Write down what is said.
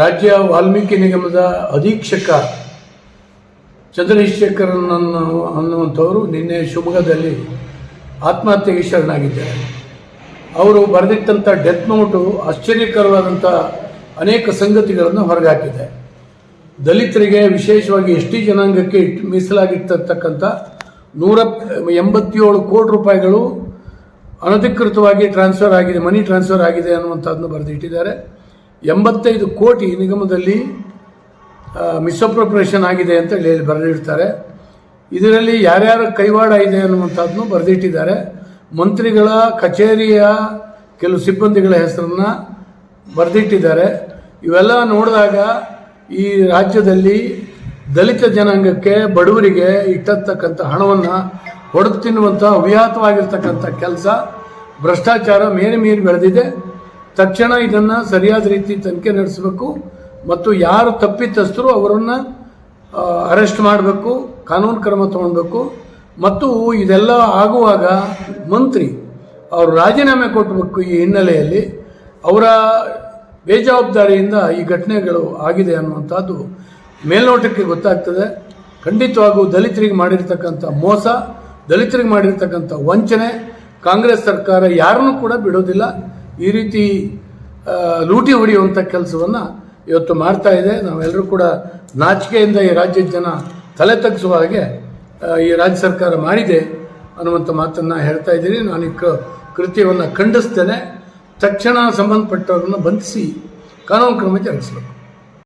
ರಾಜ್ಯ ವಾಲ್ಮೀಕಿ ನಿಗಮದ ಅಧೀಕ್ಷಕ ಚಂದ್ರಶೇಖರನ್ ಅನ್ನುವಂಥವರು ನಿನ್ನೆ ಶಿವಮೊಗ್ಗದಲ್ಲಿ ಆತ್ಮಹತ್ಯೆಗೆ ಶರಣಾಗಿದ್ದಾರೆ. ಅವರು ಬರೆದಿಟ್ಟಂಥ ಡೆತ್ ನೋಟು ಆಶ್ಚರ್ಯಕರವಾದಂಥ ಅನೇಕ ಸಂಗತಿಗಳನ್ನು ಹೊರಗಾಕಿದೆ. ದಲಿತರಿಗೆ ವಿಶೇಷವಾಗಿ ಎಸ್ ಟಿ ಜನಾಂಗಕ್ಕೆ ಇಟ್ಟು ಮೀಸಲಾಗಿರ್ತಕ್ಕಂಥ ನೂರ ಎಂಬತ್ತೇಳು ಕೋಟಿ ರೂಪಾಯಿಗಳು ಅನಧಿಕೃತವಾಗಿ ಟ್ರಾನ್ಸ್ಫರ್ ಆಗಿದೆ, ಮನಿ ಟ್ರಾನ್ಸ್ಫರ್ ಆಗಿದೆ ಅನ್ನುವಂಥದ್ದನ್ನು ಬರೆದಿಟ್ಟಿದ್ದಾರೆ. ಎಂಬತ್ತೈದು ಕೋಟಿ ನಿಗಮದಲ್ಲಿ ಮಿಸ್ಅಪ್ರೋಪ್ರೇಷನ್ ಆಗಿದೆ ಅಂತ ಹೇಳಿ ಬರೆದಿರ್ತಾರೆ. ಇದರಲ್ಲಿ ಯಾರ್ಯಾರ ಕೈವಾಡ ಇದೆ ಅನ್ನುವಂಥದ್ದನ್ನು ಬರೆದಿಟ್ಟಿದ್ದಾರೆ. ಮಂತ್ರಿಗಳ, ಕಚೇರಿಯ ಕೆಲವು ಸಿಬ್ಬಂದಿಗಳ ಹೆಸರನ್ನ ಬರೆದಿಟ್ಟಿದ್ದಾರೆ. ಇವೆಲ್ಲ ನೋಡಿದಾಗ ಈ ರಾಜ್ಯದಲ್ಲಿ ದಲಿತ ಜನಾಂಗಕ್ಕೆ, ಬಡವರಿಗೆ ಇಟ್ಟತಕ್ಕಂಥ ಹಣವನ್ನು ಹೊಡೆದು ತಿನ್ನುವಂಥ ಅವ್ಯಾಹತವಾಗಿರ್ತಕ್ಕಂಥ ಕೆಲಸ, ಭ್ರಷ್ಟಾಚಾರ ಮೇರೆ ಮೀರಿ ಬೆಳೆದಿದೆ. ತಕ್ಷಣ ಇದನ್ನು ಸರಿಯಾದ ರೀತಿ ತನಿಖೆ ನಡೆಸಬೇಕು ಮತ್ತು ಯಾರು ತಪ್ಪಿತಸ್ಥರು ಅವರನ್ನು ಅರೆಸ್ಟ್ ಮಾಡಬೇಕು, ಕಾನೂನು ಕ್ರಮ ತಗೊಳ್ಬೇಕು ಮತ್ತು ಇದೆಲ್ಲ ಆಗುವಾಗ ಮಂತ್ರಿ ಅವರು ರಾಜೀನಾಮೆ ಕೊಟ್ಟಬೇಕು ಈ ಹಿನ್ನೆಲೆಯಲ್ಲಿ. ಅವರ ಬೇಜವಾಬ್ದಾರಿಯಿಂದ ಈ ಘಟನೆಗಳು ಆಗಿದೆ ಅನ್ನುವಂಥದ್ದು ಮೇಲ್ನೋಟಕ್ಕೆ ಗೊತ್ತಾಗ್ತದೆ. ಖಂಡಿತವಾಗೂ ದಲಿತರಿಗೆ ಮಾಡಿರ್ತಕ್ಕಂಥ ಮೋಸ, ದಲಿತರಿಗೆ ಮಾಡಿರ್ತಕ್ಕಂಥ ವಂಚನೆ ಕಾಂಗ್ರೆಸ್ ಸರ್ಕಾರ ಯಾರನ್ನೂ ಕೂಡ ಬಿಡೋದಿಲ್ಲ. ಈ ರೀತಿ ಲೂಟಿ ಹೊಡೆಯುವಂಥ ಕೆಲಸವನ್ನು ಇವತ್ತು ಮಾಡ್ತಾ ಇದೆ. ನಾವೆಲ್ಲರೂ ಕೂಡ ನಾಚಿಕೆಯಿಂದ ಈ ರಾಜ್ಯದ ಜನ ತಲೆ ತಗ್ಗಿಸುವ ಹಾಗೆ ಈ ರಾಜ್ಯ ಸರ್ಕಾರ ಮಾಡಿದೆ ಅನ್ನುವಂಥ ಮಾತನ್ನು ಹೇಳ್ತಾ ಇದ್ದೀನಿ. ನಾನು ಈ ಕೃತ್ಯವನ್ನು ಖಂಡಿಸ್ತೇನೆ. ತಕ್ಷಣ ಸಂಬಂಧಪಟ್ಟವರನ್ನು ಬಂಧಿಸಿ ಕಾನೂನು ಕ್ರಮ ಜರುಗಿಸಬೇಕು.